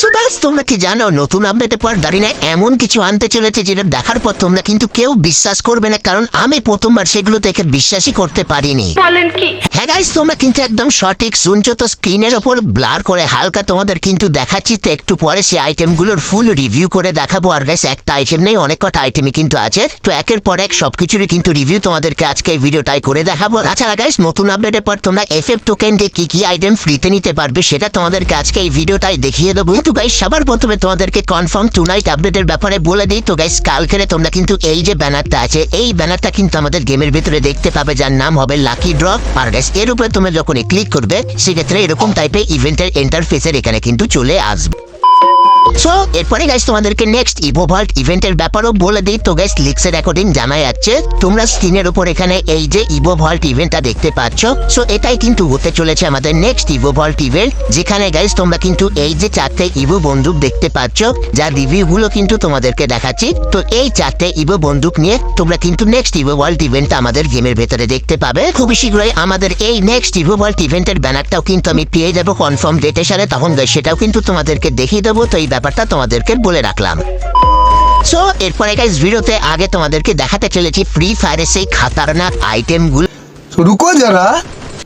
So guys তোমরা কি জানো নতুন আপডেটের পর দাঁড়িয়ে এমন কিছু আনতে চলেছে যেটা দেখার পর তোমরা কিন্তু কেউ বিশ্বাস করবে না কারণ আমি প্রথমবার সেগুলো দেখে বিশ্বাসই করতে পারিনি। বলেন কি? হ্যাঁ গাইস তোমরা কিন্তু একদম সঠিক শুনছো তো স্ক্রিনের ওপর ব্লার করে হালকা তোমাদের কিন্তু দেখাচ্ছি তো একটু পরে সেই আইটেমগুলোর ফুল রিভিউ করে দেখাবো। আর গাইস একটা আইটেম নেই অনেক কটা আইটেমই কিন্তু আছে তো একের পর এক সবকিছুরই কিন্তু রিভিউ তোমাদেরকে আজকে এই ভিডিওটাই করে দেখাবো। তাছাড়া গাইস নতুন আপডেটের পর তোমরা এফএফ টোকেন দিয়ে কি কি আইটেম ফ্রিতে নিতে পারবে সেটা তোমাদেরকে আজকে এই ভিডিওটাই দেখিয়ে দেবো। কিন্তু গাইস সবার প্রথমে তোমাদেরকে কনফার্ম টু নাইট আপডেটের ব্যাপারে বলে দিই। তো গাইস কালকেরে তোমরা কিন্তু এই যে ব্যানারটা আছে, এই ব্যানারটা কিন্তু আমাদের গেমের ভিতরে দেখতে পাবে, যার নাম হবে লাকি ড্র আর গাইস এর উপরে তোমরা যখন ক্লিক করবে, সেক্ষেত্রে এরকম টাইপের ইভেন্টের ইন্টারফেসের এখানে কিন্তু চলে আসবে। সো এরপরে গাইস তোমাদেরকে নেক্সট ইভোভাল্ট ইভেন্টের ব্যাপারও বলে দিই। তো গাইস লিক্সের অ্যাকর্ডিং জানা যাচ্ছে। তোমরা স্ক্রিনের উপর এখানে এই যে ইভোভাল্ট ইভেন্টটা দেখতে পাচ্ছ। সো এটাই কিন্তু হতে চলেছে আমাদের নেক্সট ইভোভাল্ট ইভেন্ট যেখানে গাইস তোমরা কিন্তু এই যে চারটে ইভো বন্দুক দেখতে পাচ্ছ, যার রিভিউগুলো কিন্তু তোমাদেরকে দেখাচ্ছি। তো এই চারটে ইভো বন্দুক নিয়ে তোমরা কিন্তু নেক্সট ইভো ওয়ার্ল্ড ইভেন্টটা আমাদের গেমের ভেতরে দেখতে পাবে। খুবই শীঘ্রই আমাদের এই নেক্সট ইভো ওয়ার্ল্ড ইভেন্টের ব্যানারটাও কিন্তু আমি পেয়ে যাব। কনফার্ম ডেটের সাথে তখন guys, সেটাও কিন্তু তোমাদেরকে দেখিয়ে দেবো। তো এই ব্যাপারটা তোমাদেরকে বলে রাখলাম। সো এরপরে গাইজ ভিডিওতে আগে তোমাদেরকে দেখাতে চলেছি ফ্রি ফায়ারের সেই খাতারনাক আইটেমগুলো রুকো যারা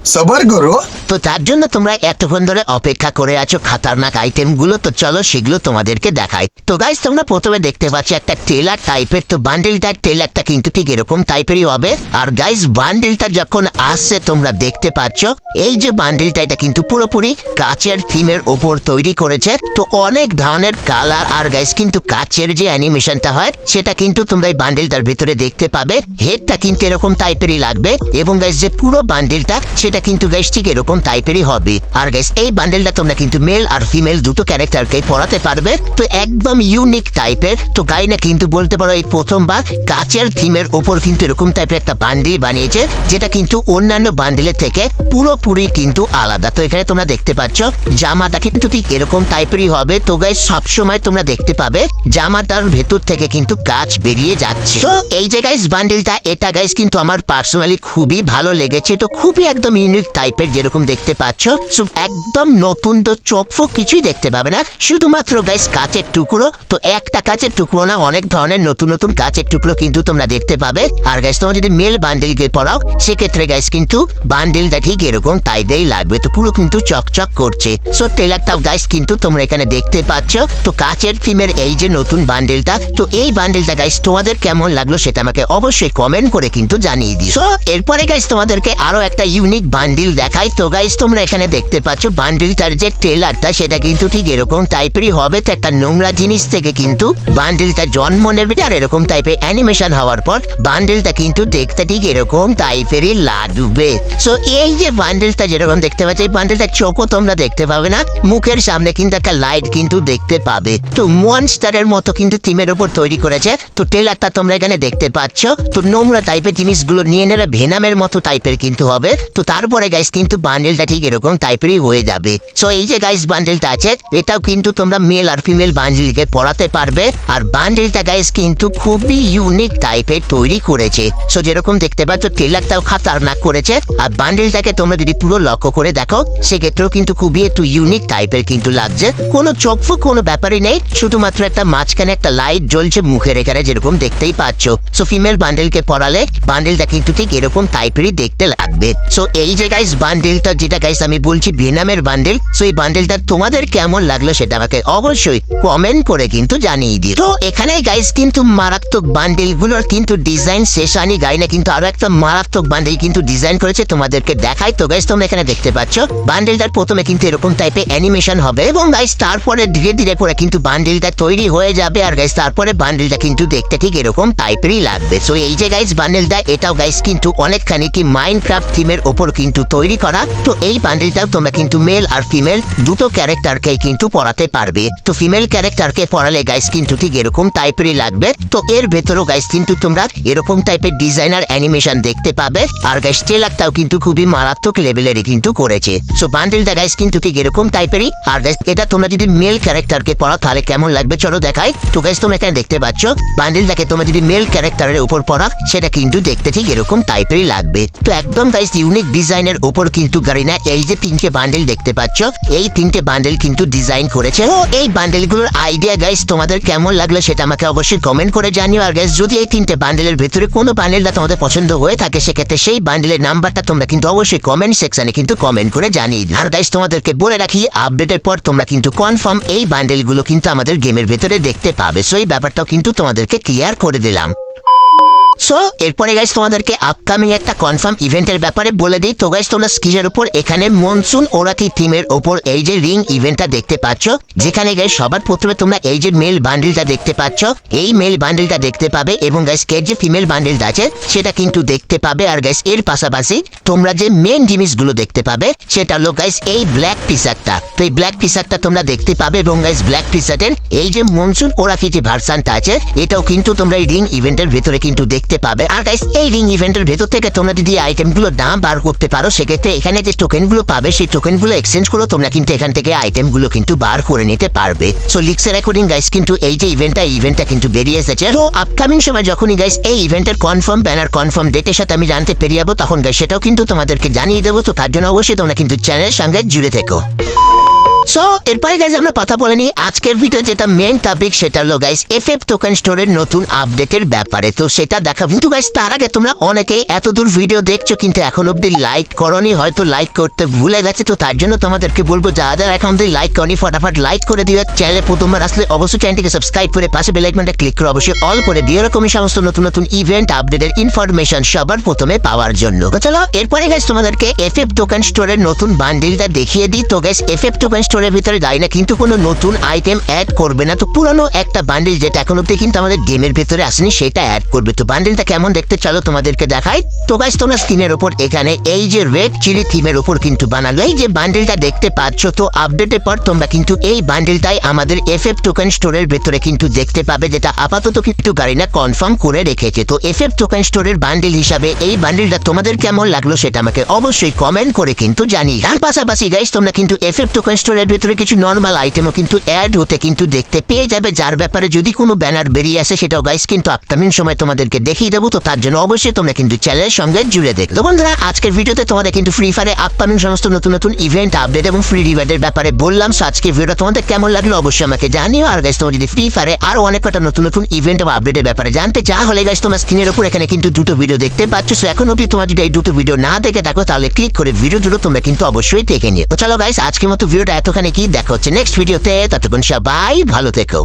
সবার গরু? তো তার জন্য তোমরা এতক্ষণ ধরে অপেক্ষা করে আছো খাতারনাক আইটেমগুলো তো চলো সেগুলো তোমাদেরকে দেখাই। তো গাইজ তোমরা প্রথমে দেখতে পাচ্ছ একটা টেলার টাইপের তো বান্ডেলটার টেলারটা কিন্তু ঠিক এরকম টাইপেরই হবে। আর গাইজ বান্ডেলটা যখন আসছে, তোমরা দেখতে পাচ্ছ, এই যে বান্ডেলটা এটা কিন্তু পুরোপুরি কাচের থিমের ওপর তৈরি করেছে। তো অনেক ধরনের কালার আর গাইজ কিন্তু কাচের যে অ্যানিমেশনটা হয়, সেটা কিন্তু তোমরা এই বান্ডেলটার ভিতরে দেখতে পাবে। হেডটা কিন্তু এরকম টাইপেরই লাগবে। এবং গাইজ যে পুরো বান্ডেলটা সে সেটা কিন্তু গাইজ ঠিক এরকম টাইপেরই হবে। আর গাইজ এই বান্ডেলটা তোমরা কিন্তু মেল আর ফিমেল দুটো ক্যারেক্টারকে পড়াতে পারবে। তো একদম ইউনিক টাইপের তো গাইনা কিন্তু বলতে পারো এই প্রথমবার কাচের থিমের ওপর কিন্তু এরকম টাইপের একটা বান্ডিল বানিয়েছে, যেটা কিন্তু অন্যান্য বান্ডিলের থেকে পুরোপুরি কিন্তু আলাদা। তো এখানে তোমরা দেখতে পাচ্ছ, জামাটা কিন্তু ঠিক এরকম টাইপেরই হবে। তো গাইজ সবসময় তোমরা দেখতে পাবে, জামাটার ভেতর থেকে কিন্তু কাজ বেরিয়ে যাচ্ছে। তো এই যে গাইজ বান্ডিলটা এটা গাইস কিন্তু আমার পার্সোনালি খুবই ভালো লেগেছে। তো খুবই একদম ইউনিক টাইপের যেরকম দেখতে পাচ্ছ একদম নতুন তো চোখ কিছুই দেখতে পাবে না। শুধুমাত্র গাইজ কাচের টুকরো তো একটা কাচের টুকরো না অনেক ধরনের নতুন নতুন কাচের টুকরো কিন্তু তোমরা দেখতে পাবে। আর গাইজ তোমার যদি মেল বান্ডেলকে পড়াও সেক্ষেত্রে গাইজ কিন্তু বান্ডেলটা ঠিক এরকম টাইপেই লাগবে। তো পুরো কিন্তু চকচক করছে। সো টেলারটাও গাইজ কিন্তু তোমরা এখানে দেখতে পাচ্ছ। তো কাচের ফিমের এই যে নতুন বান্ডেলটা তো এই বান্ডেলটা গাইস তোমাদের কেমন লাগল সেটা আমাকে অবশ্যই কমেন্ট করে কিন্তু জানিয়ে দিও। So, এরপরে গাইস তোমাদেরকে আরও একটা ইউনিক বান্ডিল দেখাই। তো গাইজ তোমরা এখানে দেখতে পাচ্ছ বান্ডিলটার যে ট্রেলারটা সেটা কিন্তু ঠিক এরকম টাইপেরই হবে। তো একটা নোংরা জিনিস থেকে কিন্তু বান্ডিল বান্ডিলটা জন্ম নেবে। আর এরকম টাইপের অ্যানিমেশন হওয়ার পর, বান্ডিলটা কিন্তু দেখতে ঠিক এরকম টাইপেরই লাগবে। সো এই যে বান্ডিলটা যেরকম দেখতে পাচ্ছ, এই বান্ডিলটা চোখও তোমরা দেখতে পাবে না, মুখের সামনে কিন্তু একটা লাইট কিন্তু দেখতে পাবে। তো মনস্টারের মতো কিন্তু থিমের ওপর তৈরি করেছে। তো ট্রেলারটা তোমরা এখানে দেখতে পাচ্ছ। তো নোংরা টাইপের জিনিসগুলো নিয়ে নেবে ভেনামের মতো টাইপের কিন্তু হবে। তো তারপরে গাইস কিন্তু বান্ডেলটা ঠিক এরকম টাইপেরই হয়ে যাবে। সো এই যে গাইস বান্ডেলটা আছে, এটাও কিন্তু তোমরা মেল আর ফিমেল বান্ডেলকে পড়াতে পারবে। আর বান্ডেলটা গাইস কিন্তু খুবই ইউনিক টাইপের তৈরি করেছে। সো যেরকম দেখতে পাচ্ছ ট্রেলারটাও খাতারনাক করেছে। আর বান্ডেলটাকে তোমরা যদি পুরো লক্ষ্য করে দেখো, সেক্ষেত্রেও কিন্তু খুবই একটু ইউনিক টাইপের কিন্তু লাগছে। কোনো চোখ ফোক, কোনো ব্যাপারই নেই। শুধুমাত্র একটা মাঝখানে একটা লাইট জ্বলছে মুখের এখানে, যেরকম দেখতেই পাচ্ছ। সো ফিমেল বান্ডেলকে পড়ালে বান্ডেলটা কিন্তু ঠিক এরকম টাইপেরই দেখতে লাগবে। সো এই যে গাইস বান্ডেলটা যেটা গাইস আমি বলছি ভিয়েনামের বান্ডেল সো এই বান্ডেলটা তোমাদের কেমন লাগল সেটা আমাকে অবশ্যই কমেন্ট করে কিন্তু জানিয়ে দিও। তো এখানে গাইস কিন্তু মারাত্মক বান্ডেলগুলোর কিন্তু ডিজাইন শেষ আনি গাইনা কিন্তু আরও একটা মারাত্মক বান্ডেল কিন্তু ডিজাইন করেছে তোমাদেরকে দেখাই। তো গাইস তোমরা এখানে দেখতে পাচ্ছ বান্ডেলটার প্রথমে কিন্তু এরকম টাইপের অ্যানিমেশন হবে এবং গাইস তারপরে ধীরে ধীরে করে কিন্তু বান্ডেলটা তৈরি হয়ে যাবে আর গাইস তারপরে বান্ডেলটা কিন্তু দেখতে ঠিক এরকম টাইপেরই লাগবে। সো এই যে গাইস বান্ডেলটা এটাও গাইস কিন্তু অনেকখানি কি মাইনক্রাফট থিমের ওপর কিন্তু তৈরি করা, তো এই বান্ডেলটাও তোমরা কিন্তু মেল আর ফিমেল দুটো ক্যারেক্টারকেই কিন্তু পড়াতে পারবে। তো ফিমেল ক্যারেক্টারকে পড়ালে গাইস কিন্তু ঠিক এরকম টাইপেরই লাগবে। তো এর ভেতরেও গাইস কিন্তু তোমরা এরকম টাইপের ডিজাইনার অ্যানিমেশন দেখতে পাবে। আর গাইস ট্রেলারটাও কিন্তু খুবই মারাত্মক লেভেলেরই কিন্তু করেছে। সো বান্ডেলটা গাইস কিন্তু ঠিক এরকম টাইপেরই আর গাইস এটা তোমরা যদি মেল ক্যারেক্টারকে পড়াও, তাহলে কেমন লাগবে চলো দেখাই। তো গাইস তোমরা এখানে দেখতে পাচ্ছ, বান্ডেলটাকে তোমরা যদি মেল ক্যারেক্টারের উপর পড়া সেটা কিন্তু দেখতে ঠিক এরকম টাইপেরই লাগবে। তো একদম গাইস ইউনিক ডিজাইনের উপর কিন্তু গারিনা, এই যে তিনটে বান্ডেল দেখতে পাচ্ছ, এই তিনটে বান্ডেল কিন্তু ডিজাইন করেছে। ও, এই বান্ডেলগুলোর আইডিয়া গাইস তোমাদের কেমন লাগল সেটা আমাকে অবশ্যই কমেন্ট করে জানিও। আর গাইস যদি এই তিনটে বান্ডেলের ভেতরে কোনো বান্ডেলটা তোমাদের পছন্দ হয়ে থাকে, সেক্ষেত্রে সেই বান্ডেলের নাম্বারটা তোমরা কিন্তু অবশ্যই কমেন্ট সেকশনে কিন্তু কমেন্ট করে জানিয়ে দিও। আর গাইস তোমাদেরকে বলে রাখি আপডেটের পর তোমরা কিন্তু কনফার্ম এই বান্ডেলগুলো কিন্তু আমাদের গেমের ভেতরে দেখতে পাবে। সো এই ব্যাপারটাও কিন্তু তোমাদেরকে ক্লিয়ার করে দিলাম। সো এরপরে গাইস তোমাদেরকে আপকামিং একটা কনফার্ম ইভেন্টের ব্যাপারে বলে দিই। তো গাইস তোমরা স্কিজের উপর এখানে মনসুন ওরাতি থিমের ওপর এই যে রিং ইভেন্টটা দেখতে পাচ্ছ, যেখানে গাইস সবার প্রথমে তোমরা এই যে মেল বান্ডেলটা দেখতে পাচ্ছ, এই মেল বান্ডেলটা দেখতে পাবে এবং গাইস এর যে ফিমেল বান্ডেলটা আছে, সেটা কিন্তু দেখতে পাবে। আর গাইস এর পাশাপাশি তোমরা যে মেন জিনিসগুলো দেখতে পাবে, সেটা হলো গাইস এই ব্ল্যাক টিশার্টটা তো এই ব্ল্যাক টিশার্টটা তোমরা দেখতে পাবে এবং গাইস ব্ল্যাক টিশার্টের এই যে মনসুন ওরাকি যে ভার্সানটা আছে, এটাও কিন্তু তোমরা এই রিং ইভেন্টের ভেতরে কিন্তু দেখতে পাবে আর গাইস এই রিং ইভেন্টের ভেতর থেকে তোমরা যদি আইটেমগুলো দাম বার করতে পারো, সেক্ষেত্রে এখানে যে টোকেনগুলো পাবে, সেই টোকেনগুলো এক্সচেঞ্জ করে তোমরা কিন্তু এখান থেকে আইটেমগুলো কিন্তু বার করে নিতে পারবে। সো লিক্সের অ্যাকর্ডিং গাইস কিন্তু এই যে ইভেন্টটা ইভেন্টটা কিন্তু বেরিয়ে এসেছে। তো আপকামিং সময় যখনই গাইস এই ইভেন্টের কনফার্ম ব্যানার কনফার্ম ডেটের সাথে আমি জানতে পেরে যাব, তখন গাইস সেটাও কিন্তু তোমাদেরকে জানিয়ে দেবো। তো তার জন্য অবশ্যই তোমরা কিন্তু চ্যানেলের সঙ্গে জুড়ে থেকো। সো এরপরে গাইজ আমরা কথা বলে নিই আজকের ভিডিও যেটা মেন টপিক সেটা হলো গাইস এফ এফ টোকেন স্টোরের নতুন আপডেটের ব্যাপারে। তো সেটা দেখা কিন্তু গাইস তার আগে তোমরা অনেকেই এত দূর ভিডিও দেখছ, কিন্তু এখন অব্দি লাইক করনি, হয়তো লাইক করতে ভুলে গেছে, তো তার জন্য তোমাদেরকে বলব যারা যারা এখন অব্দি লাইক করনি, ফটাফট লাইক করে দিও। চ্যানেলে প্রথমবার আসলে অবশ্যই চ্যানেলটিকে সাবস্ক্রাইব করে পাশে বেলাইকনটা ক্লিক করে অবশ্যই অল করে দিও। এরকমই সমস্ত নতুন নতুন ইভেন্ট আপডেটের ইনফরমেশন সবার প্রথমে পাওয়ার জন্য। তো চলো, এরপরে গাইস তোমাদেরকে এফ এফ টোকেন স্টোরের নতুন বান্ডিলটা দেখিয়ে দিই। তো গাইস এফ এফ টোকেন স্টোরের ভিতরে যাই না, কিন্তু কোনো নতুন আইটেম অ্যাড করবে না। তো পুরানো একটা বান্ডিল যেটা এখন অব্দি কিন্তু আমাদের গেমের ভিতরে আসেনি, সেটা অ্যাড করবে। তো বান্ডিলটা কেমন দেখতে চলো তোমাদেরকে দেখাই। তো গাইস তোমরা স্ক্রিনের উপর এখানে এই যে রেড চিলি থিমের উপর কিন্তু বানালো। এই যে বান্ডিলটা দেখতে পাচ্ছ, তো আপডেটের পর তোমরা কিন্তু এই বান্ডিলটাই আমাদের এফ এফ টোকেন স্টোরের ভেতরে কিন্তু দেখতে পাবে, যেটা আপাতত কিন্তু গাড়িনা কনফার্ম করে রেখেছে। তো এফ এফ টোকেন স্টোরের বান্ডিল হিসাবে এই বান্ডিলটা তোমাদের কেমন লাগল সেটা আমাকে অবশ্যই কমেন্ট করে কিন্তু জানি তার পাশাপাশি গাইস তোমরা কিন্তু এফ এফ টোকেন স্টোরের ভেতরে কিছু নর্মাল আইটেমও কিন্তু অ্যাড হতে কিন্তু দেখতে পেয়ে যাবে, যার ব্যাপারে যদি কোনো ব্যানার বেরিয়ে আসে সেটাও গাইস কিন্তু আপকামিং সময় তোমাদেরকে দেখিয়ে দেবো। তো তার জন্য অবশ্যই তোমরা কিন্তু চ্যানেলের সঙ্গে জুড়ে দেখো তো বন্ধুরা, আজকের ভিডিওতে তোমাদের কিন্তু ফ্রি ফায়ারে আপকামিং সমস্ত নতুন নতুন ইভেন্ট আপডেট এবং ফ্রি রিওয়ার্ডের ব্যাপারে বললাম। সো আজকের ভিডিও তোমাদের কেমন লাগল অবশ্যই আমাকে জানিও। আর গাইস তোমার যদি ফ্রি ফায়ারে আরও অনেক কটা নতুন নতুন ইভেন্ট এবং আপডেটের ব্যাপারে জানতে চা হলে গাইস তোমার স্ক্রিনের উপর এখানে কিন্তু দুটো ভিডিও দেখতে পাচ্ছ। সো এখন অব্দি তোমার যদি এই দুটো ভিডিও না দেখে থাকো, তাহলে ক্লিক করে ভিডিও দুটো তোমরা কিন্তু অবশ্যই দেখে নিও। তো চলো গাইস আজকের মতো ভিডিওটা এতখানি কি দেখা হচ্ছে নেক্সট ভিডিওতে ততক্ষণ সবাই ভালো থেকো।